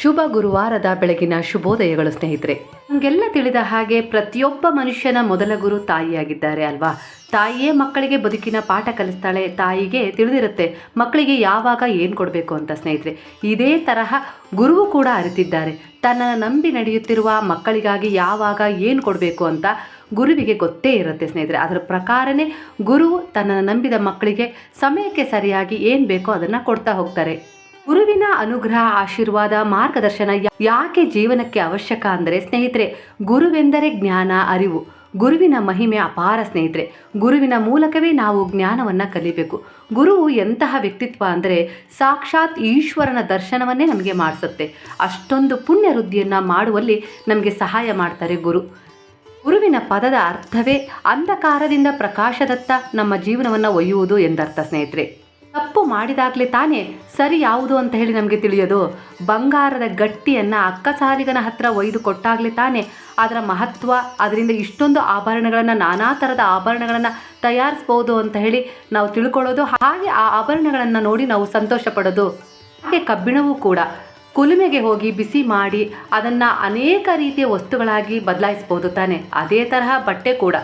ಶುಭ ಗುರುವಾರದ ಬೆಳಗಿನ ಶುಭೋದಯಗಳು ಸ್ನೇಹಿತರೆ. ನಮಗೆಲ್ಲ ತಿಳಿದ ಹಾಗೆ ಪ್ರತಿಯೊಬ್ಬ ಮನುಷ್ಯನ ಮೊದಲ ಗುರು ತಾಯಿಯಾಗಿದ್ದಾರೆ ಅಲ್ವಾ? ತಾಯಿಯೇ ಮಕ್ಕಳಿಗೆ ಬದುಕಿನ ಪಾಠ ಕಲಿಸ್ತಾಳೆ, ತಾಯಿಗೆ ತಿಳಿದಿರುತ್ತೆ ಮಕ್ಕಳಿಗೆ ಯಾವಾಗ ಏನು ಕೊಡಬೇಕು ಅಂತ ಸ್ನೇಹಿತರೆ. ಇದೇ ತರಹ ಗುರುವು ಕೂಡ ಅರಿತಿದ್ದಾರೆ. ತನ್ನನ್ನು ನಂಬಿ ನಡೆಯುತ್ತಿರುವ ಮಕ್ಕಳಿಗಾಗಿ ಯಾವಾಗ ಏನು ಕೊಡಬೇಕು ಅಂತ ಗುರುವಿಗೆ ಗೊತ್ತೇ ಇರುತ್ತೆ ಸ್ನೇಹಿತರೆ. ಅದರ ಪ್ರಕಾರನೇ ಗುರು ತನ್ನನ್ನು ನಂಬಿದ ಮಕ್ಕಳಿಗೆ ಸಮಯಕ್ಕೆ ಸರಿಯಾಗಿ ಏನು ಬೇಕೋ ಅದನ್ನು ಕೊಡ್ತಾ ಹೋಗ್ತಾರೆ. ಗುರುವಿನ ಅನುಗ್ರಹ, ಆಶೀರ್ವಾದ, ಮಾರ್ಗದರ್ಶನ ಯಾಕೆ ಜೀವನಕ್ಕೆ ಅವಶ್ಯಕ ಅಂದರೆ ಸ್ನೇಹಿತರೆ, ಗುರುವೆಂದರೆ ಜ್ಞಾನ, ಅರಿವು. ಗುರುವಿನ ಮಹಿಮೆ ಅಪಾರ ಸ್ನೇಹಿತರೆ. ಗುರುವಿನ ಮೂಲಕವೇ ನಾವು ಜ್ಞಾನವನ್ನು ಕಲಿಬೇಕು. ಗುರುವು ಎಂತಹ ವ್ಯಕ್ತಿತ್ವ ಅಂದರೆ ಸಾಕ್ಷಾತ್ ಈಶ್ವರನ ದರ್ಶನವನ್ನೇ ನಮಗೆ ಮಾಡಿಸುತ್ತೆ. ಅಷ್ಟೊಂದು ಪುಣ್ಯ ವೃದ್ಧಿಯನ್ನು ಮಾಡುವಲ್ಲಿ ನಮಗೆ ಸಹಾಯ ಮಾಡ್ತಾರೆ ಗುರು. ಗುರುವಿನ ಪದದ ಅರ್ಥವೇ ಅಂಧಕಾರದಿಂದ ಪ್ರಕಾಶದತ್ತ ನಮ್ಮ ಜೀವನವನ್ನು ಒಯ್ಯುವುದು ಎಂದರ್ಥ ಸ್ನೇಹಿತರೆ. ತಪ್ಪು ಮಾಡಿದಾಗಲೇ ತಾನೇ ಸರಿ ಯಾವುದು ಅಂತ ಹೇಳಿ ನಮಗೆ ತಿಳಿಯೋದು. ಬಂಗಾರದ ಗಟ್ಟಿಯನ್ನು ಅಕ್ಕಸಾಲಿಗನ ಹತ್ರ ಒಯ್ದು ಕೊಟ್ಟಾಗಲೇ ತಾನೇ ಅದರ ಮಹತ್ವ, ಅದರಿಂದ ಇಷ್ಟೊಂದು ಆಭರಣಗಳನ್ನು, ನಾನಾ ಥರದ ಆಭರಣಗಳನ್ನು ತಯಾರಿಸ್ಬೋದು ಅಂತ ಹೇಳಿ ನಾವು ತಿಳ್ಕೊಳ್ಳೋದು, ಹಾಗೆ ಆ ಆಭರಣಗಳನ್ನು ನೋಡಿ ನಾವು ಸಂತೋಷ ಪಡೋದು ಹಾಗೆ ಕಬ್ಬಿಣವೂ ಕೂಡ. ಕುಲುಮೆಗೆ ಹೋಗಿ ಬಿಸಿ ಮಾಡಿ ಅದನ್ನು ಅನೇಕ ರೀತಿಯ ವಸ್ತುಗಳಾಗಿ ಬದಲಾಯಿಸ್ಬೋದು ತಾನೆ. ಅದೇ ತರಹ ಬಟ್ಟೆ ಕೂಡ.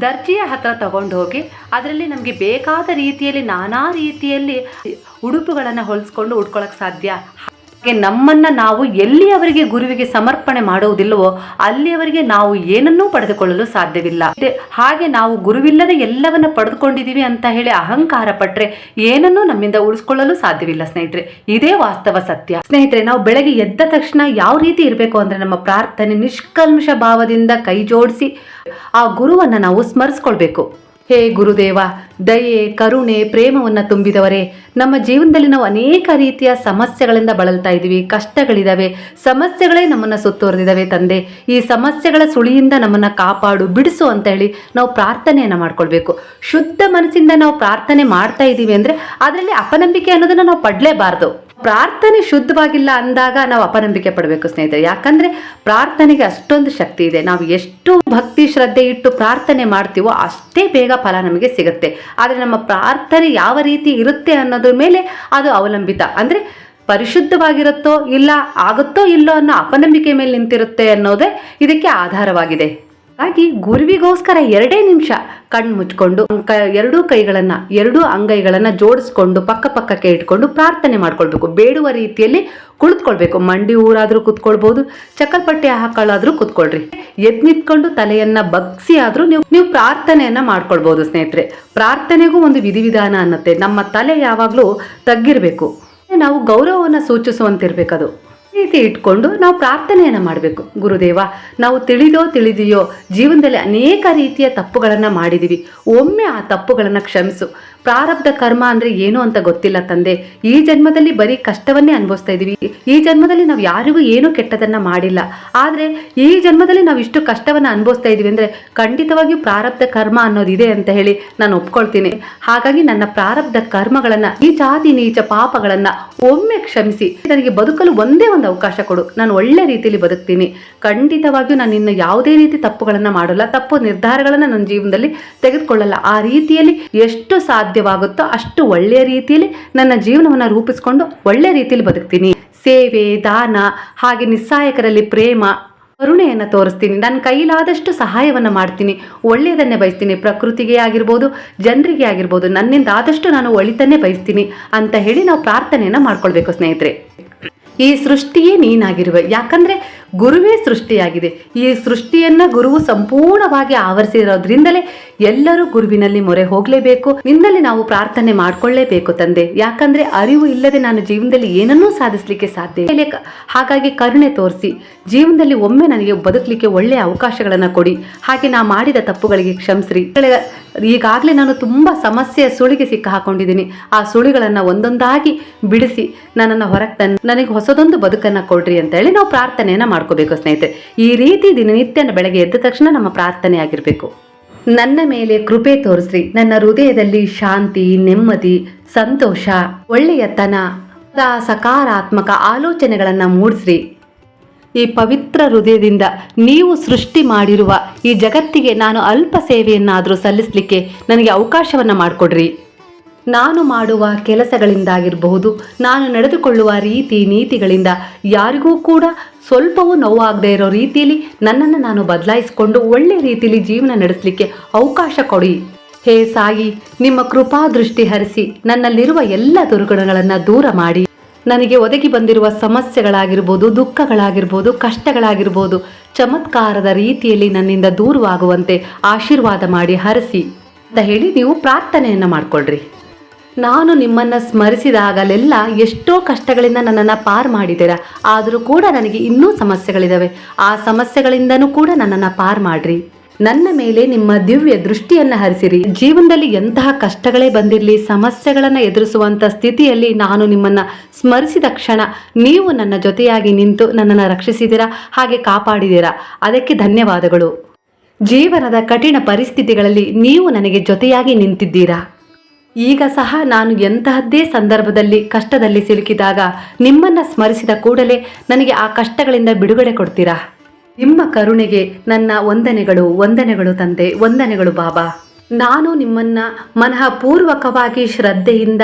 ದರ್ಜಿಯ ಹತ್ರ ತಗೊಂಡು ಹೋಗಿ ಅದರಲ್ಲಿ ನಮಗೆ ಬೇಕಾದ ರೀತಿಯಲ್ಲಿ ನಾನಾ ರೀತಿಯಲ್ಲಿ ಉಡುಪುಗಳನ್ನು ಹೊಲಿಸ್ಕೊಂಡು ಉಟ್ಕೊಳ್ಳೋಕ್ಕೆ ಸಾಧ್ಯ. ನಮ್ಮನ್ನು ನಾವು ಎಲ್ಲಿಯವರಿಗೆ ಗುರುವಿಗೆ ಸಮರ್ಪಣೆ ಮಾಡುವುದಿಲ್ಲವೋ ಅಲ್ಲಿಯವರೆಗೆ ನಾವು ಏನನ್ನೂ ಪಡೆದುಕೊಳ್ಳಲು ಸಾಧ್ಯವಿಲ್ಲ. ಹಾಗೆ ನಾವು ಗುರುವಿಲ್ಲದೆ ಎಲ್ಲವನ್ನ ಪಡೆದುಕೊಂಡಿದ್ದೀವಿ ಅಂತ ಹೇಳಿ ಅಹಂಕಾರ ಪಟ್ರೆ ಏನನ್ನೂ ನಮ್ಮಿಂದ ಉಳಿಸ್ಕೊಳ್ಳಲು ಸಾಧ್ಯವಿಲ್ಲ ಸ್ನೇಹಿತರೆ. ಇದೇ ವಾಸ್ತವ ಸತ್ಯ. ಸ್ನೇಹಿತರೆ, ನಾವು ಬೆಳಗ್ಗೆ ಎದ್ದ ತಕ್ಷಣ ಯಾವ ರೀತಿ ಇರಬೇಕು ಅಂದ್ರೆ ನಮ್ಮ ಪ್ರಾರ್ಥನೆ ನಿಷ್ಕಲ್ಮಶ ಭಾವದಿಂದ ಕೈ ಜೋಡಿಸಿ ಆ ಗುರುವನ್ನ ನಾವು ಸ್ಮರಿಸ್ಕೊಳ್ಬೇಕು. ಹೇ ಗುರುದೇವ, ದಯೆ, ಕರುಣೆ, ಪ್ರೇಮವನ್ನು ತುಂಬಿದವರೇ, ನಮ್ಮ ಜೀವನದಲ್ಲಿ ನಾವು ಅನೇಕ ರೀತಿಯ ಸಮಸ್ಯೆಗಳಿಂದ ಬಳಲ್ತಾ ಇದ್ದೀವಿ ಕಷ್ಟಗಳಿದ್ದಾವೆ ಸಮಸ್ಯೆಗಳೇ ನಮ್ಮನ್ನು ಸುತ್ತುವರೆದಿದ್ದಾವೆ ತಂದೆ. ಈ ಸಮಸ್ಯೆಗಳ ಸುಳಿಯಿಂದ ನಮ್ಮನ್ನು ಕಾಪಾಡು, ಬಿಡಿಸು ಅಂತ ಹೇಳಿ ನಾವು ಪ್ರಾರ್ಥನೆಯನ್ನು ಮಾಡ್ಕೊಳ್ಬೇಕು. ಶುದ್ಧ ಮನಸ್ಸಿಂದ ನಾವು ಪ್ರಾರ್ಥನೆ ಮಾಡ್ತಾ ಇದ್ದೀವಿ ಅಂದರೆ ಅದರಲ್ಲಿ ಅಪನಂಬಿಕೆ ಅನ್ನೋದನ್ನು ನಾವು ಪಡಲೇಬಾರ್ದು. ಪ್ರಾರ್ಥನೆ ಶುದ್ಧವಾಗಿಲ್ಲ ಅಂದಾಗ ನಾವು ಅಪನಂಬಿಕೆ ಪಡಬೇಕು ಸ್ನೇಹಿತರೆ. ಯಾಕಂದ್ರೆ ಪ್ರಾರ್ಥನೆಗೆ ಅಷ್ಟೊಂದು ಶಕ್ತಿ ಇದೆ. ನಾವು ಎಷ್ಟು ಭಕ್ತಿ ಶ್ರದ್ಧೆ ಇಟ್ಟು ಪ್ರಾರ್ಥನೆ ಮಾಡ್ತೀವೋ ಅಷ್ಟೇ ಬೇಗ ಫಲ ನಮಗೆ ಸಿಗುತ್ತೆ. ಆದರೆ ನಮ್ಮ ಪ್ರಾರ್ಥನೆ ಯಾವ ರೀತಿ ಇರುತ್ತೆ ಅನ್ನೋದ್ರ ಮೇಲೆ ಅದು ಅವಲಂಬಿತ. ಅಂದರೆ ಪರಿಶುದ್ಧವಾಗಿರುತ್ತೋ ಇಲ್ಲ, ಆಗುತ್ತೋ ಇಲ್ಲೋ ಅನ್ನೋ ಅಪನಂಬಿಕೆ ಮೇಲೆ ನಿಂತಿರುತ್ತೆ ಅನ್ನೋದೇ ಇದಕ್ಕೆ ಆಧಾರವಾಗಿದೆ. ಹಾಗಾಗಿ ಗುರುವಿಗೋಸ್ಕರ ಎರಡೇ ನಿಮಿಷ ಕಣ್ಣು ಮುಚ್ಕೊಂಡು ಎರಡೂ ಕೈಗಳನ್ನ, ಎರಡೂ ಅಂಗೈಗಳನ್ನ ಜೋಡಿಸ್ಕೊಂಡು, ಪಕ್ಕ ಪಕ್ಕಕ್ಕೆ ಇಟ್ಕೊಂಡು ಪ್ರಾರ್ಥನೆ ಮಾಡ್ಕೊಳ್ಬೇಕು. ಬೇಡುವ ರೀತಿಯಲ್ಲಿ ಕುಳಿತುಕೊಳ್ಬೇಕು. ಮಂಡಿ ಊರಾದ್ರೂ ಕುತ್ಕೊಳ್ಬಹುದು ಚಕ್ಕಲ್ಪಟ್ಟೆ ಹಾಕೊಳ್ಳಾದ್ರೂ ಕುತ್ಕೊಳ್ರಿ. ಎದ್ ನಿತ್ಕೊಂಡು ತಲೆಯನ್ನ ಬಗ್ಸಿ ಆದ್ರೂ ನೀವು ನೀವು ಪ್ರಾರ್ಥನೆಯನ್ನ ಮಾಡ್ಕೊಳ್ಬಹುದು ಸ್ನೇಹಿತರೆ. ಪ್ರಾರ್ಥನೆಗೂ ಒಂದು ವಿಧಿವಿಧಾನ ಅನ್ನತ್ತೆ. ನಮ್ಮ ತಲೆ ಯಾವಾಗಲೂ ತಗ್ಗಿರ್ಬೇಕು. ನಾವು ಗೌರವವನ್ನು ಸೂಚಿಸುವಂತಿರ್ಬೇಕದು. ರೀತಿ ಇಟ್ಕೊಂಡು ನಾವು ಪ್ರಾರ್ಥನೆಯನ್ನು ಮಾಡಬೇಕು. ಗುರುದೇವ, ನಾವು ತಿಳಿದೋ ತಿಳಿದೆಯೋ ಜೀವನದಲ್ಲಿ ಅನೇಕ ರೀತಿಯ ತಪ್ಪುಗಳನ್ನು ಮಾಡಿದ್ದೀವಿ ಒಮ್ಮೆ ಆ ತಪ್ಪುಗಳನ್ನು ಕ್ಷಮಿಸು. ಪ್ರಾರಬ್ಧ ಕರ್ಮ ಅಂದರೆ ಏನು ಅಂತ ಗೊತ್ತಿಲ್ಲ ತಂದೆ. ಈ ಜನ್ಮದಲ್ಲಿ ಬರೀ ಕಷ್ಟವನ್ನೇ ಅನುಭವಿಸ್ತಾ ಇದ್ದೀವಿ ಈ ಜನ್ಮದಲ್ಲಿ ನಾವು ಯಾರಿಗೂ ಏನೂ ಕೆಟ್ಟದನ್ನು ಮಾಡಿಲ್ಲ. ಆದರೆ ಈ ಜನ್ಮದಲ್ಲಿ ನಾವು ಇಷ್ಟು ಕಷ್ಟವನ್ನು ಅನುಭವಿಸ್ತಾ ಇದ್ದೀವಿ ಅಂದರೆ ಖಂಡಿತವಾಗಿಯೂ ಪ್ರಾರಬ್ಧ ಕರ್ಮ ಅನ್ನೋದಿದೆ ಅಂತ ಹೇಳಿ ನಾನು ಒಪ್ಕೊಳ್ತೀನಿ. ಹಾಗಾಗಿ ನನ್ನ ಪ್ರಾರಬ್ಧ ಕರ್ಮಗಳನ್ನು, ಈ ಜಾತಿ ನೀಚ ಪಾಪಗಳನ್ನು ಒಮ್ಮೆ ಕ್ಷಮಿಸಿ. ನನಗೆ ಬದುಕಲು ಒಂದೇ ಒಂದು ಅವಕಾಶ ಕೊಡು. ನಾನು ಒಳ್ಳೆ ರೀತಿಯಲ್ಲಿ ಬದುಕ್ತೀನಿ. ಖಂಡಿತವಾಗಿಯೂ ನಾನು ಇನ್ನು ಯಾವುದೇ ರೀತಿ ತಪ್ಪುಗಳನ್ನು ಮಾಡಲ್ಲ. ತಪ್ಪು ನಿರ್ಧಾರಗಳನ್ನು ನನ್ನ ಜೀವನದಲ್ಲಿ ತೆಗೆದುಕೊಳ್ಳಲ್ಲ. ಆ ರೀತಿಯಲ್ಲಿ ಎಷ್ಟು ಸಾಧ್ಯವಾಗುತ್ತೋ ಅಷ್ಟು ಒಳ್ಳೆಯ ರೀತಿಯಲ್ಲಿ ನನ್ನ ಜೀವನವನ್ನು ರೂಪಿಸಿಕೊಂಡು ಒಳ್ಳೆ ರೀತಿಯಲ್ಲಿ ಬದುಕ್ತೀನಿ. ಸೇವೆ, ದಾನ, ಹಾಗೆ ನಿಸ್ಸಹಾಯಕರಲ್ಲಿ ಪ್ರೇಮ, ಕರುಣೆಯನ್ನು ತೋರಿಸ್ತೀನಿ. ನನ್ನ ಕೈಲಾದಷ್ಟು ಸಹಾಯವನ್ನು ಮಾಡ್ತೀನಿ. ಒಳ್ಳೆಯದನ್ನೇ ಬಯಸ್ತೀನಿ. ಪ್ರಕೃತಿಗೆ ಆಗಿರ್ಬೋದು, ಜನರಿಗೆ ಆಗಿರ್ಬೋದು, ನನ್ನಿಂದ ಆದಷ್ಟು ನಾನು ಒಳಿತನ್ನೇ ಬಯಸ್ತೀನಿ ಅಂತ ಹೇಳಿ ನಾವು ಪ್ರಾರ್ಥನೆಯನ್ನು ಮಾಡ್ಕೊಳ್ಬೇಕು ಸ್ನೇಹಿತರೆ. ಈ ಸೃಷ್ಟಿಯೇ ನೀನಾಗಿರುವೆ. ಯಾಕಂದ್ರೆ ಗುರುವೇ ಸೃಷ್ಟಿಯಾಗಿದೆ. ಈ ಸೃಷ್ಟಿಯನ್ನ ಗುರುವು ಸಂಪೂರ್ಣವಾಗಿ ಆವರಿಸಿರೋದ್ರಿಂದಲೇ ಎಲ್ಲರೂ ಗುರುವಿನಲ್ಲಿ ಮೊರೆ ಹೋಗಲೇಬೇಕು. ನಿನ್ನಲ್ಲಿ ನಾವು ಪ್ರಾರ್ಥನೆ ಮಾಡ್ಕೊಳ್ಳೇಬೇಕು ತಂದೆ. ಯಾಕಂದ್ರೆ ಅರಿವು ಇಲ್ಲದೆ ನಾನು ಜೀವನದಲ್ಲಿ ಏನನ್ನೂ ಸಾಧಿಸಲಿಕ್ಕೆ ಸಾಧ್ಯ. ಹಾಗಾಗಿ ಕರುಣೆ ತೋರಿಸಿ. ಜೀವನದಲ್ಲಿ ಒಮ್ಮೆ ನನಗೆ ಬದುಕಲಿಕ್ಕೆ ಒಳ್ಳೆಯ ಅವಕಾಶಗಳನ್ನು ಕೊಡಿ. ಹಾಗೆ ನಾ ಮಾಡಿದ ತಪ್ಪುಗಳಿಗೆ ಕ್ಷಮಿಸ್ರಿ. ಈಗಾಗಲೇ ನಾನು ತುಂಬ ಸಮಸ್ಯೆಯ ಸುಳಿಗೆ ಸಿಕ್ಕ ಹಾಕೊಂಡಿದ್ದೀನಿ. ಆ ಸುಳಿಗಳನ್ನು ಒಂದೊಂದಾಗಿ ಬಿಡಿಸಿ ನನ್ನನ್ನು ಹೊರಗೆ ತನ್ನ ನನಗೆ ಹೊಸದೊಂದು ಬದುಕನ್ನು ಕೊಡ್ರಿ ಅಂತ ಹೇಳಿ ನಾವು ಪ್ರಾರ್ಥನೆಯನ್ನು ಮಾಡ್ಕೋಬೇಕು ಸ್ನೇಹಿತರೆ. ಈ ರೀತಿ ದಿನನಿತ್ಯ ಬೆಳಗ್ಗೆ ಎದ್ದ ತಕ್ಷಣ ನಮ್ಮ ಪ್ರಾರ್ಥನೆ ಆಗಿರಬೇಕು. ನನ್ನ ಮೇಲೆ ಕೃಪೆ ತೋರಿಸ್ರಿ. ನನ್ನ ಹೃದಯದಲ್ಲಿ ಶಾಂತಿ, ನೆಮ್ಮದಿ, ಸಂತೋಷ ಒಳ್ಳೆಯತನ ಸಕಾರಾತ್ಮಕ ಆಲೋಚನೆಗಳನ್ನು ಮೂಡಿಸ್ರಿ. ಈ ಪವಿತ್ರ ಹೃದಯದಿಂದ ನೀವು ಸೃಷ್ಟಿ ಮಾಡಿರುವ ಈ ಜಗತ್ತಿಗೆ ನಾನು ಅಲ್ಪ ಸೇವೆಯನ್ನಾದರೂ ಸಲ್ಲಿಸಲಿಕ್ಕೆ ನನಗೆ ಅವಕಾಶವನ್ನು ಮಾಡಿಕೊಡ್ರಿ. ನಾನು ಮಾಡುವ ಕೆಲಸಗಳಿಂದಾಗಿರಬಹುದು, ನಾನು ನಡೆದುಕೊಳ್ಳುವ ರೀತಿ ನೀತಿಗಳಿಂದ ಯಾರಿಗೂ ಕೂಡ ಸ್ವಲ್ಪವೂ ನೋವಾಗದೇ ಇರೋ ರೀತಿಯಲ್ಲಿ ನನ್ನನ್ನು ನಾನು ಬದಲಾಯಿಸಿಕೊಂಡು ಒಳ್ಳೆ ರೀತಿಯಲ್ಲಿ ಜೀವನ ನಡೆಸಲಿಕ್ಕೆ ಅವಕಾಶ ಕೊಡಿ. ಹೇ ಸಾಯಿ, ನಿಮ್ಮ ಕೃಪಾ ದೃಷ್ಟಿ ಹರಿಸಿ ನನ್ನಲ್ಲಿರುವ ಎಲ್ಲ ದುರ್ಗುಣಗಳನ್ನು ದೂರ ಮಾಡಿ. ನನಗೆ ಒದಗಿ ಬಂದಿರುವ ಸಮಸ್ಯೆಗಳಾಗಿರ್ಬೋದು, ದುಃಖಗಳಾಗಿರ್ಬೋದು, ಕಷ್ಟಗಳಾಗಿರ್ಬೋದು, ಚಮತ್ಕಾರದ ರೀತಿಯಲ್ಲಿ ನನ್ನಿಂದ ದೂರವಾಗುವಂತೆ ಆಶೀರ್ವಾದ ಮಾಡಿ ಹರಿಸಿ. ಅಂತ ಹೇಳಿ ನೀವು ಪ್ರಾರ್ಥನೆಯನ್ನು ಮಾಡಿಕೊಳ್ಳ್ರಿ ನಾನು ನಿಮ್ಮನ್ನು ಸ್ಮರಿಸಿದಾಗಲೆಲ್ಲ ಎಷ್ಟೋ ಕಷ್ಟಗಳಿಂದ ನನ್ನನ್ನು ಪಾರ್ ಮಾಡಿದ್ದೀರಾ. ಆದರೂ ಕೂಡ ನನಗೆ ಇನ್ನೂ ಸಮಸ್ಯೆಗಳಿದ್ದಾವೆ ಆ ಸಮಸ್ಯೆಗಳಿಂದನೂ ಕೂಡ ನನ್ನನ್ನು ಪಾರ್ ಮಾಡ್ರಿ. ನನ್ನ ಮೇಲೆ ನಿಮ್ಮ ದಿವ್ಯ ದೃಷ್ಟಿಯನ್ನು ಹರಿಸಿರಿ. ಜೀವನದಲ್ಲಿ ಎಂತಹ ಕಷ್ಟಗಳೇ ಬಂದಿರಲಿ, ಸಮಸ್ಯೆಗಳನ್ನು ಎದುರಿಸುವಂಥ ಸ್ಥಿತಿಯಲ್ಲಿ ನಾನು ನಿಮ್ಮನ್ನು ಸ್ಮರಿಸಿದ ಕ್ಷಣ ನೀವು ನನ್ನ ಜೊತೆಯಾಗಿ ನಿಂತು ನನ್ನನ್ನು ರಕ್ಷಿಸಿದ್ದೀರಾ ಹಾಗೆ ಕಾಪಾಡಿದ್ದೀರಾ ಅದಕ್ಕೆ ಧನ್ಯವಾದಗಳು. ಜೀವನದ ಕಠಿಣ ಪರಿಸ್ಥಿತಿಗಳಲ್ಲಿ ನೀವು ನನಗೆ ಜೊತೆಯಾಗಿ ನಿಂತಿದ್ದೀರಾ? ಈಗ ಸಹ ನಾನು ಎಂತಹದ್ದೇ ಸಂದರ್ಭದಲ್ಲಿ ಕಷ್ಟದಲ್ಲಿ ಸಿಲುಕಿದಾಗ ನಿಮ್ಮನ್ನು ಸ್ಮರಿಸಿದ ಕೂಡಲೇ ನನಗೆ ಆ ಕಷ್ಟಗಳಿಂದ ಬಿಡುಗಡೆ ಕೊಡ್ತೀರಾ? ನಿಮ್ಮ ಕರುಣೆಗೆ ನನ್ನ ವಂದನೆಗಳು ವಂದನೆಗಳು ತಂದೆ, ವಂದನೆಗಳು ಬಾಬಾ. ನಾನು ನಿಮ್ಮನ್ನ ಮನಃಪೂರ್ವಕವಾಗಿ ಶ್ರದ್ಧೆಯಿಂದ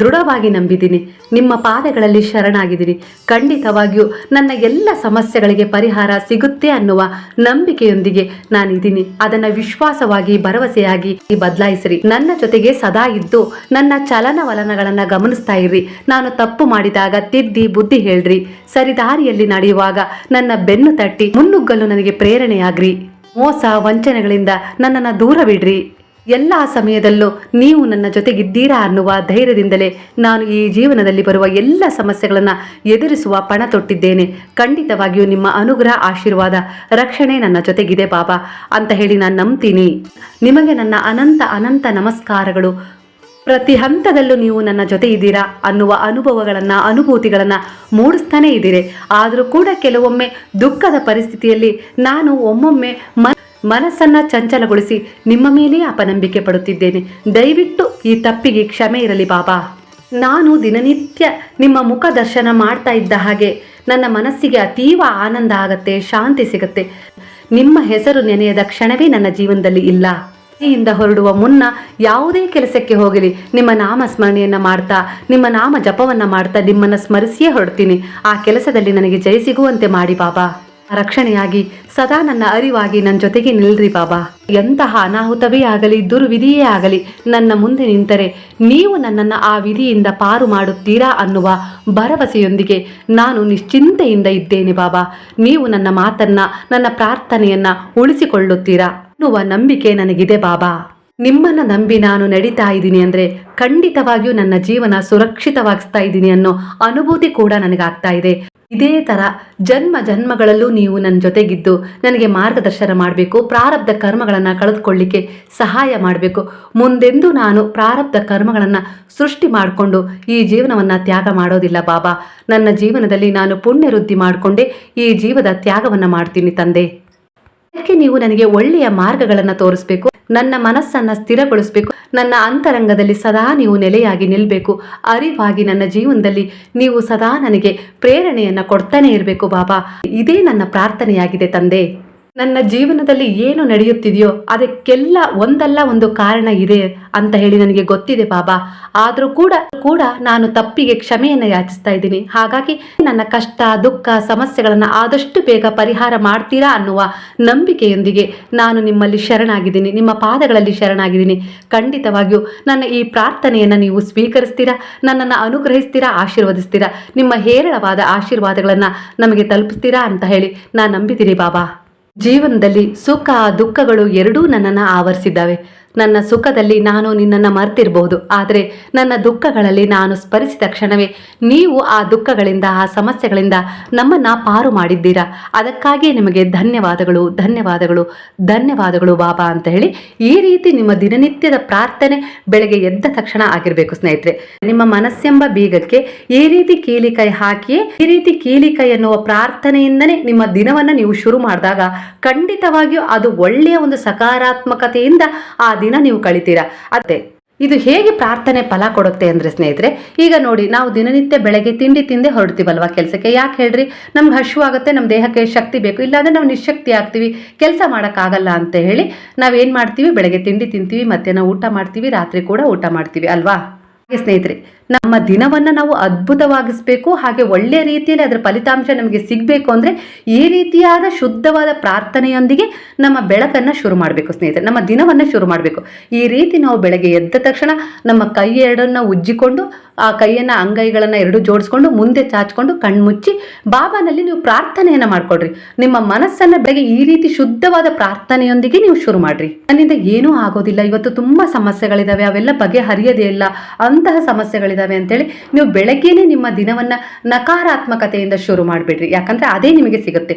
ದೃಢವಾಗಿ ನಂಬಿದ್ದೀನಿ. ನಿಮ್ಮ ಪಾದಗಳಲ್ಲಿ ಶರಣಾಗಿದ್ದೀನಿ. ಖಂಡಿತವಾಗಿಯೂ ನನ್ನ ಎಲ್ಲ ಸಮಸ್ಯೆಗಳಿಗೆ ಪರಿಹಾರ ಸಿಗುತ್ತೆ ಅನ್ನುವ ನಂಬಿಕೆಯೊಂದಿಗೆ ನಾನಿದ್ದೀನಿ. ಅದನ್ನು ವಿಶ್ವಾಸವಾಗಿ, ಭರವಸೆಯಾಗಿ ಬದಲಾಯಿಸಿರಿ. ನನ್ನ ಜೊತೆಗೆ ಸದಾ ಇದ್ದು, ನನ್ನ ಚಲನವಲನಗಳನ್ನು ಗಮನಿಸ್ತಾ ಇರ್ರಿ. ನಾನು ತಪ್ಪು ಮಾಡಿದಾಗ ತಿದ್ದಿ ಬುದ್ಧಿ ಹೇಳ್ರಿ. ಸರಿದಾರಿಯಲ್ಲಿ ನಡೆಯುವಾಗ ನನ್ನ ಬೆನ್ನು ತಟ್ಟಿ ಮುನ್ನುಗ್ಗಲು ನನಗೆ ಪ್ರೇರಣೆಯಾಗ್ರಿ. ಮೋಸ, ವಂಚನೆಗಳಿಂದ ನನ್ನನ್ನು ದೂರ ಬಿಡ್ರಿ ಎಲ್ಲ ಸಮಯದಲ್ಲೂ ನೀವು ನನ್ನ ಜೊತೆಗಿದ್ದೀರಾ ಅನ್ನುವ ಧೈರ್ಯದಿಂದಲೇ ನಾನು ಈ ಜೀವನದಲ್ಲಿ ಬರುವ ಎಲ್ಲ ಸಮಸ್ಯೆಗಳನ್ನು ಎದುರಿಸುವ ಪಣ ತೊಟ್ಟಿದ್ದೇನೆ. ಖಂಡಿತವಾಗಿಯೂ ನಿಮ್ಮ ಅನುಗ್ರಹ, ಆಶೀರ್ವಾದ, ರಕ್ಷಣೆ ನನ್ನ ಜೊತೆಗಿದೆ ಬಾಬಾ ಅಂತ ಹೇಳಿ ನಾನು ನಂಬ್ತೀನಿ. ನಿಮಗೆ ನನ್ನ ಅನಂತ ಅನಂತ ನಮಸ್ಕಾರಗಳು. ಪ್ರತಿ ಹಂತದಲ್ಲೂ ನೀವು ನನ್ನ ಜೊತೆ ಇದ್ದೀರಾ ಅನ್ನುವ ಅನುಭವಗಳನ್ನು, ಅನುಭೂತಿಗಳನ್ನು ಮೂಡಿಸ್ತಾನೇ ಇದ್ದೀರಿ. ಆದರೂ ಕೂಡ ಕೆಲವೊಮ್ಮೆ ದುಃಖದ ಪರಿಸ್ಥಿತಿಯಲ್ಲಿ ನಾನು ಒಮ್ಮೊಮ್ಮೆ ಮ ಮನಸ್ಸನ್ನ ಚಂಚಲಗೊಳಿಸಿ ನಿಮ್ಮ ಮೇಲೆ ಅಪನಂಬಿಕೆ ಪಡುತ್ತಿದ್ದೇನೆ. ದಯವಿಟ್ಟು ಈ ತಪ್ಪಿಗೆ ಕ್ಷಮೆ ಇರಲಿ ಬಾಬಾ. ನಾನು ದಿನನಿತ್ಯ ನಿಮ್ಮ ಮುಖ ದರ್ಶನ ಮಾಡ್ತಾ ಇದ್ದ ಹಾಗೆ ನನ್ನ ಮನಸ್ಸಿಗೆ ಅತೀವ ಆನಂದ ಆಗತ್ತೆ, ಶಾಂತಿ ಸಿಗತ್ತೆ. ನಿಮ್ಮ ಹೆಸರು ನೆನೆಯದ ಕ್ಷಣವೇ ನನ್ನ ಜೀವನದಲ್ಲಿ ಇಲ್ಲ. ಇಂದ ಹೊರಡುವ ಮುನ್ನ ಯಾವುದೇ ಕೆಲಸಕ್ಕೆ ಹೋಗಲಿ, ನಿಮ್ಮ ನಾಮ ಸ್ಮರಣೆಯನ್ನ ಮಾಡ್ತಾ, ನಿಮ್ಮ ನಾಮ ಜಪವನ್ನ ಮಾಡ್ತಾ ನಿಮ್ಮನ್ನ ಸ್ಮರಿಸಿಯೇ ಹೊರಡ್ತೀನಿ. ಆ ಕೆಲಸದಲ್ಲಿ ನನಗೆ ಜಯ ಸಿಗುವಂತೆ ಮಾಡಿ ಬಾಬಾ. ರಕ್ಷಣೆಯಾಗಿ ಸದಾ ನನ್ನ ಅರಿವಾಗಿ ನನ್ನ ಜೊತೆಗೆ ನಿಲ್ರಿ ಬಾಬಾ. ಎಂತಹ ಅನಾಹುತವೇ ಆಗಲಿ, ದುರ್ವಿಧಿಯೇ ಆಗಲಿ, ನನ್ನ ಮುಂದೆ ನಿಂತರೆ ನೀವು ನನ್ನನ್ನು ಆ ವಿಧಿಯಿಂದ ಪಾರು ಮಾಡುತ್ತೀರಾ ಅನ್ನುವ ಭರವಸೆಯೊಂದಿಗೆ ನಾನು ನಿಶ್ಚಿಂತೆಯಿಂದ ಇದ್ದೇನೆ ಬಾಬಾ. ನೀವು ನನ್ನ ಮಾತನ್ನ, ನನ್ನ ಪ್ರಾರ್ಥನೆಯನ್ನ ಉಳಿಸಿಕೊಳ್ಳುತ್ತೀರಾ ಅನ್ನುವ ನಂಬಿಕೆ ನನಗಿದೆ ಬಾಬಾ. ನಿಮ್ಮನ್ನ ನಂಬಿ ನಾನು ನಡೀತಾ ಇದ್ದೀನಿ ಅಂದ್ರೆ ಖಂಡಿತವಾಗಿಯೂ ನನ್ನ ಜೀವನ ಸುರಕ್ಷಿತವಾಗಿಸ್ತಾ ಇದ್ದೀನಿ ಅನ್ನೋ ಅನುಭೂತಿ ಕೂಡ ನನಗಾಗ್ತಾ ಇದೆ. ಇದೇ ತರ ಜನ್ಮ ಜನ್ಮಗಳಲ್ಲೂ ನೀವು ನನ್ನ ಜೊತೆಗಿದ್ದು ನನಗೆ ಮಾರ್ಗದರ್ಶನ ಮಾಡಬೇಕು, ಪ್ರಾರಬ್ಧ ಕರ್ಮಗಳನ್ನು ಕಳೆದುಕೊಳ್ಳಿಕ್ಕೆ ಸಹಾಯ ಮಾಡಬೇಕು. ಮುಂದೆಂದೂ ನಾನು ಪ್ರಾರಬ್ಧ ಕರ್ಮಗಳನ್ನು ಸೃಷ್ಟಿ ಮಾಡಿಕೊಂಡು ಈ ಜೀವನವನ್ನು ತ್ಯಾಗ ಮಾಡೋದಿಲ್ಲ ಬಾಬಾ. ನನ್ನ ಜೀವನದಲ್ಲಿ ನಾನು ಪುಣ್ಯ ವೃದ್ಧಿ ಮಾಡಿಕೊಂಡೇ, ಈ ಜೀವದ ತ್ಯಾಗವನ್ನು ಮಾಡ್ತೀನಿ ತಂದೆ. ಅದಕ್ಕೆ ನೀವು ನನಗೆ ಒಳ್ಳೆಯ ಮಾರ್ಗಗಳನ್ನು ತೋರಿಸ್ಬೇಕು. ನನ್ನ ಮನಸ್ಸನ್ನ ಸ್ಥಿರಗೊಳಿಸಬೇಕು. ನನ್ನ ಅಂತರಂಗದಲ್ಲಿ ಸದಾ ನೀವು ನೆಲೆಯಾಗಿ ನಿಲ್ಲಬೇಕು ಅರಿವಾಗಿ ನನ್ನ ಜೀವನದಲ್ಲಿ ನೀವು ಸದಾ ನನಗೆ ಪ್ರೇರಣೆಯನ್ನ ಕೊಡ್ತಾನೆ ಇರಬೇಕು, ಬಾಬಾ. ಇದೇ ನನ್ನ ಪ್ರಾರ್ಥನೆಯಾಗಿದೆ ತಂದೆ. ನನ್ನ ಜೀವನದಲ್ಲಿ ಏನು ನಡೆಯುತ್ತಿದೆಯೋ ಅದಕ್ಕೆಲ್ಲ ಒಂದಲ್ಲ ಒಂದು ಕಾರಣ ಇದೆ ಅಂತ ಹೇಳಿ ನನಗೆ ಗೊತ್ತಿದೆ ಬಾಬಾ. ಆದರೂ ಕೂಡ ಕೂಡ ನಾನು ತಪ್ಪಿಗೆ ಕ್ಷಮೆಯನ್ನು ಯಾಚಿಸ್ತಾ ಇದ್ದೀನಿ. ಹಾಗಾಗಿ ನನ್ನ ಕಷ್ಟ, ದುಃಖ, ಸಮಸ್ಯೆಗಳನ್ನು ಆದಷ್ಟು ಬೇಗ ಪರಿಹಾರ ಮಾಡ್ತೀರಾ ಅನ್ನುವ ನಂಬಿಕೆಯೊಂದಿಗೆ ನಾನು ನಿಮ್ಮಲ್ಲಿ ಶರಣಾಗಿದ್ದೀನಿ. ನಿಮ್ಮ ಪಾದಗಳಲ್ಲಿ ಶರಣಾಗಿದ್ದೀನಿ. ಖಂಡಿತವಾಗಿಯೂ ನನ್ನ ಈ ಪ್ರಾರ್ಥನೆಯನ್ನು ನೀವು ಸ್ವೀಕರಿಸ್ತೀರಾ? ನನ್ನನ್ನು ಅನುಗ್ರಹಿಸ್ತೀರಾ? ಆಶೀರ್ವದಿಸ್ತೀರಾ? ನಿಮ್ಮ ಹೇರಳವಾದ ಆಶೀರ್ವಾದಗಳನ್ನು ನಮಗೆ ತಲುಪಿಸ್ತೀರಾ ಅಂತ ಹೇಳಿ ನಾನು ನಂಬಿದ್ದೀನಿ ಬಾಬಾ. ಜೀವನದಲ್ಲಿ ಸುಖ ದುಃಖಗಳು ಎರಡೂ ನನ್ನನ್ನು ಆವರಿಸಿದ್ದಾವೆ. ನನ್ನ ಸುಖದಲ್ಲಿ ನಾನು ನಿನ್ನನ್ನು ಮರ್ತಿರಬಹುದು. ಆದರೆ ನನ್ನ ದುಃಖಗಳಲ್ಲಿ ನಾನು ಸ್ಮರಿಸಿದ ಕ್ಷಣವೇ ನೀವು ಆ ದುಃಖಗಳಿಂದ, ಆ ಸಮಸ್ಯೆಗಳಿಂದ ನಮ್ಮನ್ನು ಪಾರು ಮಾಡಿದ್ದೀರಾ? ಅದಕ್ಕಾಗಿ ನಿಮಗೆ ಧನ್ಯವಾದಗಳು ಧನ್ಯವಾದಗಳು ಧನ್ಯವಾದಗಳು ಬಾಬಾ ಅಂತ ಹೇಳಿ ಈ ರೀತಿ ನಿಮ್ಮ ದಿನನಿತ್ಯದ ಪ್ರಾರ್ಥನೆ ಬೆಳಗ್ಗೆ ಎದ್ದ ತಕ್ಷಣ ಆಗಿರಬೇಕು ಸ್ನೇಹಿತರೆ. ನಿಮ್ಮ ಮನಸ್ಸೆಂಬ ಬೀಗಕ್ಕೆ ಈ ರೀತಿ ಕೀಲಿಕೈ ಹಾಕಿಯೇ, ಈ ರೀತಿ ಕೀಲಿಕೈ ಎನ್ನುವ ಪ್ರಾರ್ಥನೆಯಿಂದನೇ ನಿಮ್ಮ ದಿನವನ್ನು ನೀವು ಶುರು ಮಾಡಿದಾಗ ಖಂಡಿತವಾಗಿಯೂ ಅದು ಒಳ್ಳೆಯ ಒಂದು ಸಕಾರಾತ್ಮಕತೆಯಿಂದ ಆ ದಿನ ನೀವು ಕಳಿತೀರಾ? ಅದೇ. ಇದು ಹೇಗೆ ಪ್ರಾರ್ಥನೆ ಫಲ ಕೊಡುತ್ತೆ ಅಂದರೆ ಸ್ನೇಹಿತರೆ, ಈಗ ನೋಡಿ, ನಾವು ದಿನನಿತ್ಯ ಬೆಳಗ್ಗೆ ತಿಂಡಿ ತಿಂದೆ ಹೊರಡ್ತೀವಲ್ವಾ ಕೆಲಸಕ್ಕೆ? ಯಾಕೆ ಹೇಳ್ರಿ? ನಮ್ಗೆ ಹಶುವಾಗುತ್ತೆ ನಮ್ಮ ದೇಹಕ್ಕೆ ಶಕ್ತಿ ಬೇಕು. ಇಲ್ಲಾಂದ್ರೆ ನಾವು ನಿಶಕ್ತಿ ಆಗ್ತೀವಿ. ಕೆಲಸ ಮಾಡೋಕ್ಕಾಗಲ್ಲ ಅಂತ ಹೇಳಿ ನಾವೇನು ಮಾಡ್ತೀವಿ? ಬೆಳಗ್ಗೆ ತಿಂಡಿ ತಿಂತೀವಿ, ಮಧ್ಯಾಹ್ನ ಊಟ ಮಾಡ್ತೀವಿ, ರಾತ್ರಿ ಕೂಡ ಊಟ ಮಾಡ್ತೀವಿ, ಅಲ್ವಾ? ಹಾಗೆ ಸ್ನೇಹಿತರೆ ನಮ್ಮ ದಿನವನ್ನು ನಾವು ಅದ್ಭುತವಾಗಿಸಬೇಕು, ಹಾಗೆ ಒಳ್ಳೆಯ ರೀತಿಯಲ್ಲಿ ಅದರ ಫಲಿತಾಂಶ ನಮಗೆ ಸಿಗಬೇಕು ಅಂದರೆ ಈ ರೀತಿಯಾದ ಶುದ್ಧವಾದ ಪ್ರಾರ್ಥನೆಯೊಂದಿಗೆ ನಮ್ಮ ಬೆಳಕನ್ನು ಶುರು ಮಾಡಬೇಕು ಸ್ನೇಹಿತರೆ, ನಮ್ಮ ದಿನವನ್ನು ಶುರು ಮಾಡಬೇಕು. ಈ ರೀತಿ ನಾವು ಬೆಳಗ್ಗೆ ಎದ್ದ ತಕ್ಷಣ ನಮ್ಮ ಕೈ ಎರಡನ್ನು ಉಜ್ಜಿಕೊಂಡು, ಆ ಕೈಯನ್ನು ಅಂಗೈಗಳನ್ನು ಎರಡು ಜೋಡಿಸ್ಕೊಂಡು, ಮುಂದೆ ಚಾಚ್ಕೊಂಡು ಕಣ್ಮುಚ್ಚಿ ಬಾಬಾನಲ್ಲಿ ನೀವು ಪ್ರಾರ್ಥನೆಯನ್ನು ಮಾಡಿಕೊಡ್ರಿ ನಿಮ್ಮ ಮನಸ್ಸನ್ನು ಬೆಳಗ್ಗೆ ಈ ರೀತಿ ಶುದ್ಧವಾದ ಪ್ರಾರ್ಥನೆಯೊಂದಿಗೆ ನೀವು ಶುರು ಮಾಡ್ರಿ. ನನ್ನಿಂದ ಏನೂ ಆಗೋದಿಲ್ಲ, ಇವತ್ತು ತುಂಬಾ ಸಮಸ್ಯೆಗಳಿದ್ದಾವೆ ಅವೆಲ್ಲ ಬಗೆಹರಿಯದೇ ಇಲ್ಲ, ಅಂತಹ ಸಮಸ್ಯೆಗಳಿದಾವೆ ಅಂತೇಳಿ ನೀವು ಬೆಳಗ್ಗೆನೆ ನಿಮ್ಮ ದಿನವನ್ನ ನಕಾರಾತ್ಮಕತೆಯಿಂದ ಶುರು ಮಾಡಿಬಿಡ್ರಿ. ಯಾಕಂದ್ರೆ ಅದೇ ನಿಮಗೆ ಸಿಗುತ್ತೆ.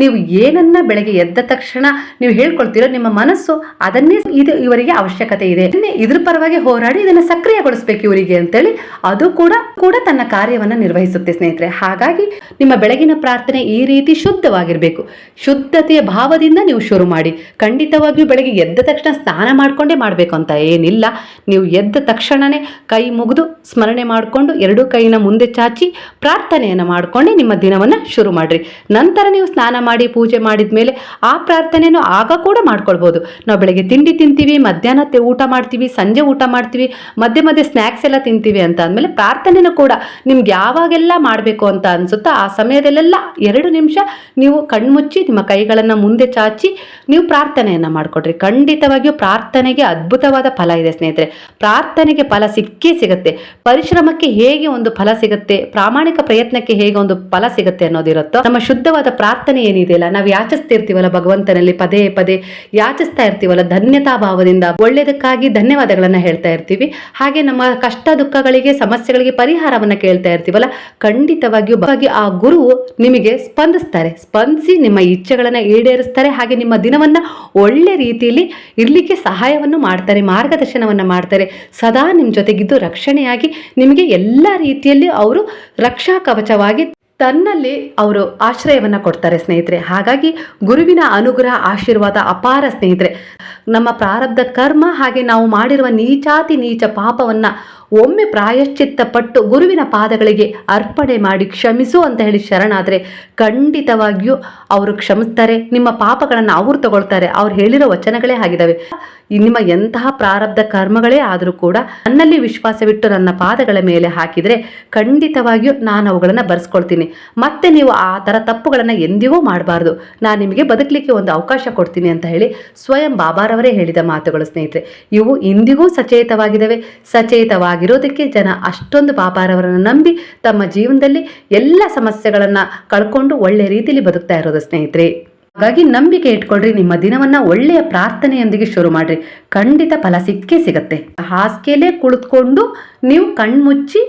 ನೀವು ಏನನ್ನ ಬೆಳಗ್ಗೆ ಎದ್ದ ತಕ್ಷಣ ನೀವು ಹೇಳ್ಕೊಳ್ತೀರೋ ನಿಮ್ಮ ಮನಸ್ಸು ಅದನ್ನೇ ಇದು ಇವರಿಗೆ ಅವಶ್ಯಕತೆ ಇದೆ. ಇದ್ರ ಪರವಾಗಿ ಹೋರಾಡಿ ಇದನ್ನ ಸಕ್ರಿಯಗೊಳಿಸ್ಬೇಕು ಇವರಿಗೆ ಅಂತೇಳಿ ಅದು ಕೂಡ ಕೂಡ ತನ್ನ ಕಾರ್ಯವನ್ನ ನಿರ್ವಹಿಸುತ್ತೆ ಸ್ನೇಹಿತರೆ. ಹಾಗಾಗಿ ನಿಮ್ಮ ಬೆಳಗಿನ ಪ್ರಾರ್ಥನೆ ಈ ರೀತಿ ಶುದ್ಧವಾಗಿರಬೇಕು. ಶುದ್ಧತೆಯ ಭಾವದಿಂದ ನೀವು ಶುರು ಮಾಡಿ. ಖಂಡಿತವಾಗಿಯೂ ಬೆಳಗ್ಗೆ ಎದ್ದ ತಕ್ಷಣ ಸ್ನಾನ ಮಾಡಿಕೊಂಡೇ ಮಾಡಬೇಕು ಅಂತ ಏನಿಲ್ಲ. ನೀವು ಎದ್ದ ತಕ್ಷಣನೇ ಕೈ ಮುಗಿದು ಸ್ಮರಣೆ ಮಾಡಿಕೊಂಡು ಎರಡೂ ಕೈನ ಮುಂದೆ ಚಾಚಿ ಪ್ರಾರ್ಥನೆಯನ್ನು ಮಾಡಿಕೊಂಡು ನಿಮ್ಮ ದಿನವನ್ನು ಶುರು ಮಾಡಿರಿ. ನಂತರ ನೀವು ಸ್ನಾನ ಮಾಡಿ ಪೂಜೆ ಮಾಡಿದ ಮೇಲೆ ಆ ಪ್ರಾರ್ಥನೆಯನ್ನು ಆಗ ಕೂಡ ಮಾಡ್ಕೊಳ್ಬೋದು. ನಾವು ಬೆಳಗ್ಗೆ ತಿಂಡಿ ತಿಂತೀವಿ ಮಧ್ಯಾಹ್ನ ಊಟ ಮಾಡ್ತೀವಿ, ಸಂಜೆ ಊಟ ಮಾಡ್ತೀವಿ, ಮಧ್ಯೆ ಮಧ್ಯೆ ಸ್ನ್ಯಾಕ್ಸ್ ಎಲ್ಲ ತಿಂತೀವಿ ಅಂತ ಅಂದಮೇಲೆ ಪ್ರಾರ್ಥನೆನೂ ಕೂಡ ನಿಮ್ಗೆ ಯಾವಾಗೆಲ್ಲ ಮಾಡಬೇಕು ಅಂತ ಅನಿಸುತ್ತೋ ಆ ಸಮಯದಲ್ಲೆಲ್ಲ ಎರಡು ನಿಮಿಷ ನೀವು ಕಣ್ಮುಚ್ಚಿ ನಿಮ್ಮ ಕೈಗಳನ್ನು ಮುಂದೆ ಚಾಚಿ ನೀವು ಪ್ರಾರ್ಥನೆಯನ್ನು ಮಾಡಿಕೊಡ್ರಿ. ಖಂಡಿತವಾಗಿಯೂ ಪ್ರಾರ್ಥನೆಗೆ ಅದ್ಭುತವಾದ ಫಲ ಇದೆ ಸ್ನೇಹಿತರೆ. ಪ್ರಾರ್ಥನೆಗೆ ಫಲ ಸಿಕ್ಕೇ ಸಿಗುತ್ತೆ. ಪರಿಶ್ರಮಕ್ಕೆ ಹೇಗೆ ಒಂದು ಫಲ ಸಿಗುತ್ತೆ, ಪ್ರಾಮಾಣಿಕ ಪ್ರಯತ್ನಕ್ಕೆ ಹೇಗೆ ಒಂದು ಫಲ ಸಿಗುತ್ತೆ ಅನ್ನೋದಿರುತ್ತೋ, ನಮ್ಮ ಶುದ್ಧವಾದ ಪ್ರಾರ್ಥನೆ ಏನಿದೆಯಲ್ಲ ನಾವು ಯಾಚಿಸ್ತಿರ್ತೀವಲ್ಲ ಭಗವಂತನಲ್ಲಿ, ಪದೇ ಪದೇ ಯಾಚಿಸ್ತಾ ಇರ್ತೀವಲ್ಲ, ಧನ್ಯತಾ ಭಾವದಿಂದ ಒಳ್ಳೆಯದಕ್ಕಾಗಿ ಧನ್ಯವಾದಗಳನ್ನ ಹೇಳ್ತಾ ಇರ್ತೀವಿ. ಹಾಗೆ ನಮ್ಮ ಕಷ್ಟ ದುಃಖಗಳಿಗೆ, ಸಮಸ್ಯೆಗಳಿಗೆ ಪರಿಹಾರವನ್ನ ಕೇಳ್ತಾ ಇರ್ತೀವಲ್ಲ, ಖಂಡಿತವಾಗಿಯೂ ಆ ಗುರು ನಿಮಗೆ ಸ್ಪಂದಿಸ್ತಾರೆ. ಸ್ಪಂದಿಸಿ ನಿಮ್ಮ ಇಚ್ಛೆಗಳನ್ನ ಈಡೇರಿಸ್ತಾರೆ. ಹಾಗೆ ನಿಮ್ಮ ದಿನವನ್ನ ಒಳ್ಳೆ ರೀತಿಯಲ್ಲಿ ಇರ್ಲಿಕ್ಕೆ ಸಹಾಯವನ್ನು ಮಾಡ್ತಾರೆ, ಮಾರ್ಗದರ್ಶನವನ್ನ ಮಾಡ್ತಾರೆ. ಸದಾ ನಿಮ್ಮ ಜೊತೆಗಿದ್ದು ರಕ್ಷಣೆಯಾಗಿ ನಿಮಗೆ ಎಲ್ಲ ರೀತಿಯಲ್ಲಿ ಅವರು ರಕ್ಷಾ ಕವಚವಾಗಿ ತನ್ನಲ್ಲಿ ಅವರು ಆಶ್ರಯವನ್ನು ಕೊಡ್ತಾರೆ ಸ್ನೇಹಿತರೆ. ಹಾಗಾಗಿ ಗುರುವಿನ ಅನುಗ್ರಹ, ಆಶೀರ್ವಾದ ಅಪಾರ ಸ್ನೇಹಿತರೆ. ನಮ್ಮ ಪ್ರಾರಬ್ಧ ಕರ್ಮ ಹಾಗೆ ನಾವು ಮಾಡಿರುವ ನೀಚಾತಿ ನೀಚ ಪಾಪವನ್ನು ಒಮ್ಮೆ ಪ್ರಾಯಶ್ಚಿತ್ತ ಪಟ್ಟು ಗುರುವಿನ ಪಾದಗಳಿಗೆ ಅರ್ಪಣೆ ಮಾಡಿ ಕ್ಷಮಿಸು ಅಂತ ಹೇಳಿ ಶರಣಾದರೆ ಖಂಡಿತವಾಗಿಯೂ ಅವರು ಕ್ಷಮಿಸ್ತಾರೆ. ನಿಮ್ಮ ಪಾಪಗಳನ್ನು ಅವರು ತಗೊಳ್ತಾರೆ. ಅವ್ರು ಹೇಳಿರೋ ವಚನಗಳೇ ಆಗಿದ್ದಾವೆ. ನಿಮ್ಮ ಎಂತಹ ಪ್ರಾರಬ್ಧ ಕರ್ಮಗಳೇ ಆದರೂ ಕೂಡ ನನ್ನಲ್ಲಿ ವಿಶ್ವಾಸವಿಟ್ಟು ನನ್ನ ಪಾದಗಳ ಮೇಲೆ ಹಾಕಿದರೆ ಖಂಡಿತವಾಗಿಯೂ ನಾನು ಅವುಗಳನ್ನು ಬರೆಸ್ಕೊಳ್ತೀನಿ. ಮತ್ತೆ ನೀವು ಆ ಥರ ತಪ್ಪುಗಳನ್ನು ಎಂದಿಗೂ ಮಾಡಬಾರ್ದು. ನಾನು ನಿಮಗೆ ಬದುಕಲಿಕ್ಕೆ ಒಂದು ಅವಕಾಶ ಕೊಡ್ತೀನಿ ಅಂತ ಹೇಳಿ ಸ್ವಯಂ ಬಾಬಾರವರೇ ಹೇಳಿದ ಮಾತುಗಳು ಸ್ನೇಹಿತರೆ. ಇವು ಇಂದಿಗೂ ಸಚೇತವಾಗಿದ್ದಾವೆ ಸಚೇತವಾಗಿರೋದಕ್ಕೆ ಜನ ಅಷ್ಟೊಂದು ಬಾಬಾರವರನ್ನು ನಂಬಿ ತಮ್ಮ ಜೀವನದಲ್ಲಿ ಎಲ್ಲ ಸಮಸ್ಯೆಗಳನ್ನು ಕಳ್ಕೊಂಡು ಒಳ್ಳೆ ರೀತಿಯಲ್ಲಿ ಬದುಕ್ತಾ ಇರೋದು ಸ್ನೇಹಿತರೆ. ಹಾಗಾಗಿ ನಂಬಿಕೆ ಇಟ್ಕೊಳ್ರಿ, ನಿಮ್ಮ ದಿನವನ್ನ ಒಳ್ಳೆಯ ಪ್ರಾರ್ಥನೆಯೊಂದಿಗೆ ಶುರು ಮಾಡ್ರಿ. ಖಂಡಿತ ಫಲ ಸಿಕ್ಕೇ ಸಿಗತ್ತೆ. ಹಾಸಿಗೆಲೇ ಕುಳಿತುಕೊಂಡು ನೀವು ಕಣ್ಮುಚ್ಚಿ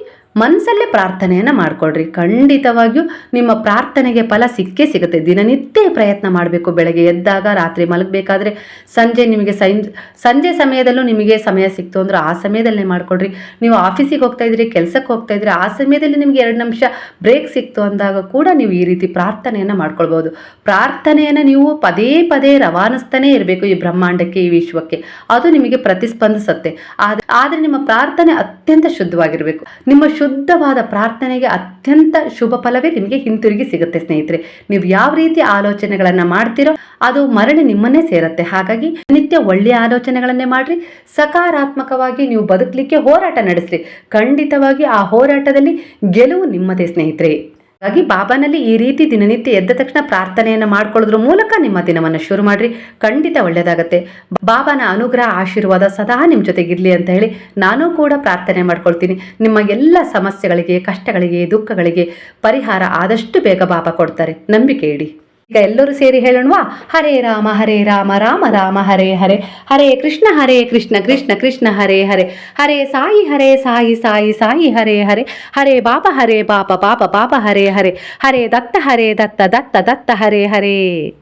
ಮನಸ್ಸಲ್ಲೇ ಪ್ರಾರ್ಥನೆಯನ್ನು ಮಾಡ್ಕೊಳ್ರಿ. ಖಂಡಿತವಾಗಿಯೂ ನಿಮ್ಮ ಪ್ರಾರ್ಥನೆಗೆ ಫಲ ಸಿಕ್ಕೇ ಸಿಗುತ್ತೆ. ದಿನನಿತ್ಯ ಪ್ರಯತ್ನ ಮಾಡಬೇಕು. ಬೆಳಗ್ಗೆ ಎದ್ದಾಗ, ರಾತ್ರಿ ಮಲಗಬೇಕಾದ್ರೆ ಸಂಜೆ ನಿಮಗೆ ಸಂಜೆ ಸಮಯದಲ್ಲೂ ನಿಮಗೆ ಸಮಯ ಸಿಕ್ತು ಅಂದ್ರೆ ಆ ಸಮಯದಲ್ಲೇ ಮಾಡ್ಕೊಳ್ರಿ. ನೀವು ಆಫೀಸಿಗೆ ಹೋಗ್ತಾ ಇದ್ರಿ, ಕೆಲಸಕ್ಕೆ ಹೋಗ್ತಾ ಇದ್ರಿ, ಆ ಸಮಯದಲ್ಲಿ ನಿಮಗೆ ಎರಡು ನಿಮಿಷ ಬ್ರೇಕ್ ಸಿಕ್ತು ಅಂದಾಗ ಕೂಡ ನೀವು ಈ ರೀತಿ ಪ್ರಾರ್ಥನೆಯನ್ನು ಮಾಡ್ಕೊಳ್ಬೋದು ಪ್ರಾರ್ಥನೆಯನ್ನು ನೀವು ಪದೇ ಪದೇ ರವಾನಿಸ್ತಾನೇ ಇರಬೇಕು ಈ ಬ್ರಹ್ಮಾಂಡಕ್ಕೆ, ಈ ವಿಶ್ವಕ್ಕೆ. ಅದು ನಿಮಗೆ ಪ್ರತಿಸ್ಪಂದಿಸುತ್ತೆ. ಆದ್ರೆ ನಿಮ್ಮ ಪ್ರಾರ್ಥನೆ ಅತ್ಯಂತ ಶುದ್ಧವಾಗಿರಬೇಕು. ನಿಮ್ಮ ಶುದ್ಧವಾದ ಪ್ರಾರ್ಥನೆಗೆ ಅತ್ಯಂತ ಶುಭ ಫಲವೇ ನಿಮಗೆ ಹಿಂತಿರುಗಿ ಸಿಗುತ್ತೆ, ಸ್ನೇಹಿತರೆ. ನೀವು ಯಾವ ರೀತಿ ಆಲೋಚನೆಗಳನ್ನು ಮಾಡ್ತೀರೋ ಅದು ಮರಳಿ ನಿಮ್ಮನ್ನೇ ಸೇರುತ್ತೆ. ಹಾಗಾಗಿ ನಿತ್ಯ ಒಳ್ಳೆಯ ಆಲೋಚನೆಗಳನ್ನೇ ಮಾಡ್ರಿ. ಸಕಾರಾತ್ಮಕವಾಗಿ ನೀವು ಬದುಕಲಿಕ್ಕೆ ಹೋರಾಟ ನಡೆಸ್ರಿ. ಖಂಡಿತವಾಗಿ ಆ ಹೋರಾಟದಲ್ಲಿ ಗೆಲುವು ನಿಮ್ಮದೇ, ಸ್ನೇಹಿತರೆ. ಹಾಗಾಗಿ ಬಾಬಾನಲ್ಲಿ ಈ ರೀತಿ ದಿನನಿತ್ಯ ಎದ್ದ ತಕ್ಷಣ ಪ್ರಾರ್ಥನೆಯನ್ನು ಮಾಡ್ಕೊಳ್ಳೋದ್ರ ಮೂಲಕ ನಿಮ್ಮ ದಿನವನ್ನು ಶುರು ಮಾಡ್ರಿ. ಖಂಡಿತ ಒಳ್ಳೆಯದಾಗತ್ತೆ ಬಾಬಾನ ಅನುಗ್ರಹ, ಆಶೀರ್ವಾದ ಸದಾ ನಿಮ್ಮ ಜೊತೆಗಿರಲಿ ಅಂತ ಹೇಳಿ ನಾನು ಕೂಡ ಪ್ರಾರ್ಥನೆ ಮಾಡ್ಕೊಳ್ತೀನಿ. ನಿಮ್ಮ ಎಲ್ಲ ಸಮಸ್ಯೆಗಳಿಗೆ, ಕಷ್ಟಗಳಿಗೆ, ದುಃಖಗಳಿಗೆ ಪರಿಹಾರ ಆದಷ್ಟು ಬೇಗ ಬಾಬಾ ಕೊಡ್ತಾರೆ. ನಂಬಿಕೆ ಇಡಿ. ಈಗ ಎಲ್ಲರೂ ಸೇರಿ ಹೇಳೋಣವಾ? ಹರೇ ರಾಮ ಹರೇ ರಾಮ ರಾಮ ರಾಮ, ಹರೇ ಹರೇ. ಹರೇ ಕೃಷ್ಣ ಹರೇ ಕೃಷ್ಣ ಕೃಷ್ಣ ಕೃಷ್ಣ, ಹರೇ ಹರೇ. ಹರೇ ಸಾಯಿ ಹರೇ ಸಾಯಿ ಸಾಯಿ ಸಾಯಿ, ಹರೇ ಹರೇ. ಹರೇ ಬಾಪ ಹರೇ ಬಾಪ ಬಾಪ ಬಾಪ ಹರೇ ಹರೇ. ಹರೇ ದತ್ತ ಹರೇ ದತ್ತ ದತ್ತ ದತ್ತ, ಹರೇ ಹರೇ.